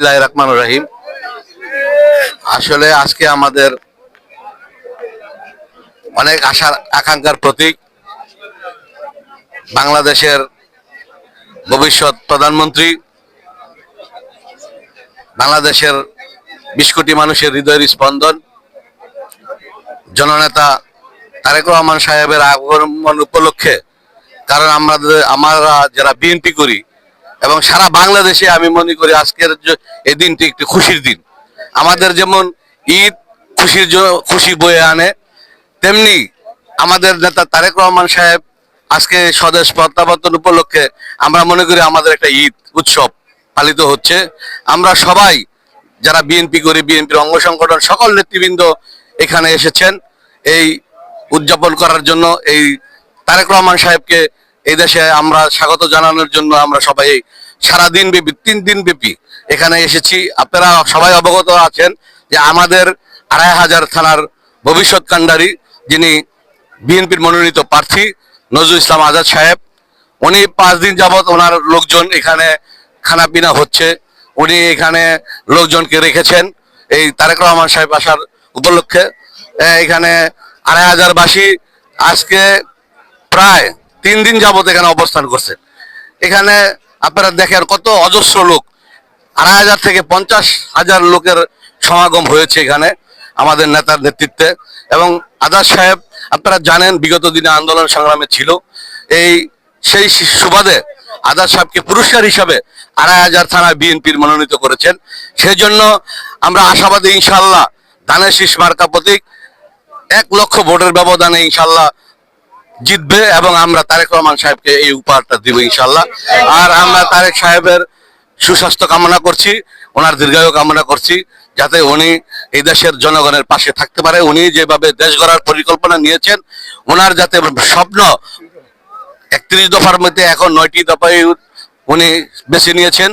রহমানির রহিম। আসলে আজকে আমাদের অনেক আশার আকাঙ্ক্ষার প্রতীক বাংলাদেশের ভবিষ্যৎ প্রধানমন্ত্রী, বাংলাদেশের বিশ কোটি মানুষের হৃদয়ের স্পন্দন, জননেতা তারেক রহমান সাহেবের আগমন উপলক্ষে, কারণ আমাদের আমরা যারা বিএনপি করি এবং সারা বাংলাদেশে আমি মনে করি আজকের এই দিনটি একটি খুশির দিন। আমাদের যেমন ঈদ খুশির খুশি বয়ে আনে, তেমনি আমাদের নেতা তারেক রহমান সাহেব আজকে স্বদেশ প্রত্যাবর্তন উপলক্ষে আমরা মনে করি আমাদের একটা ঈদ উৎসব পালিত হচ্ছে। আমরা সবাই যারা বিএনপি করি বিএনপির অঙ্গ সংগঠন, সকল নেতৃবৃন্দ এখানে এসেছেন। এই উদযাপন করার জন্য এই তারেক রহমান সাহেবকে এই দেশে আমরা স্বাগত জানানোর জন্য আমরা সবাই সারা দিন ব্যাপী, তিন দিন ব্যাপী এখানে এসেছি। আপনারা সবাই অবগত আছেন যে আমাদের আড়াই হাজার থানার ভবিষ্যৎ কাণ্ডারি, যিনি বিএনপির মনোনীত প্রার্থী নজরুল ইসলাম আজাদ সাহেব, উনি পাঁচ দিন যাবত ওনার লোকজন এখানে খানা পিনা হচ্ছে। উনি এখানে লোকজনকে রেখেছেন। এই তারেক রহমান সাহেব আসার উপলক্ষে এখানে আড়াই হাজার বাসী আজকে প্রায় তিন দিন যাবত এখানে অবস্থান করছে। এখানে আপনারা দেখেন কত অজস্র লোক। আড়াই হাজার থেকে পঞ্চাশ হাজার লোকের সমাগম হয়েছে এখানে আমাদের নেতার নেতৃত্বে। এবং আদার সাহেব, আপনারা জানেন বিগত দিনে আন্দোলন সংগ্রামে ছিল। এই সেই সুবাদে আদার সাহেবকে পুরস্কার হিসাবে আড়াই হাজার থানায় বিএনপির মনোনীত করেছেন। সেই জন্য আমরা আশাবাদী ইনশাল্লাহ দানের শীষ মার্কা প্রতীক, এক লক্ষ ভোটের ব্যবধানে ইনশাল্লাহ জিতবে এবং আমরা তারেক রহমান সাহেবকে এই উপহারটা দিব ইনশাল্লাহ আর আমরা তারেক সাহেবের সুস্বাস্থ্য কামনা করছি, ওনার দীর্ঘায়ু কামনা করছি, যাতে উনি এই দেশের জনগণের পাশে থাকতে পারে। উনি যেভাবে দেশ গড়ার পরিকল্পনা নিয়েছেন ওনার যাতে স্বপ্ন একত্রিশ দফার মধ্যে এখন নয়টি দফায় উনি বেছে নিয়েছেন।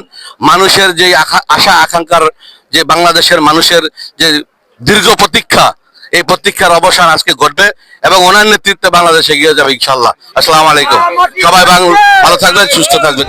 মানুষের যে আশা, আকাঙ্ক্ষার যে বাংলাদেশের মানুষের যে দীর্ঘ প্রতীক্ষা এই প্রতীক্ষার অবসান আজকে ঘটবে এবং ওনার নেতৃত্বে বাংলাদেশে এগিয়ে যাবে ইনশাল্লাহ। আসসালামু আলাইকুম। সবাই ভালো থাকবেন সুস্থ থাকবেন।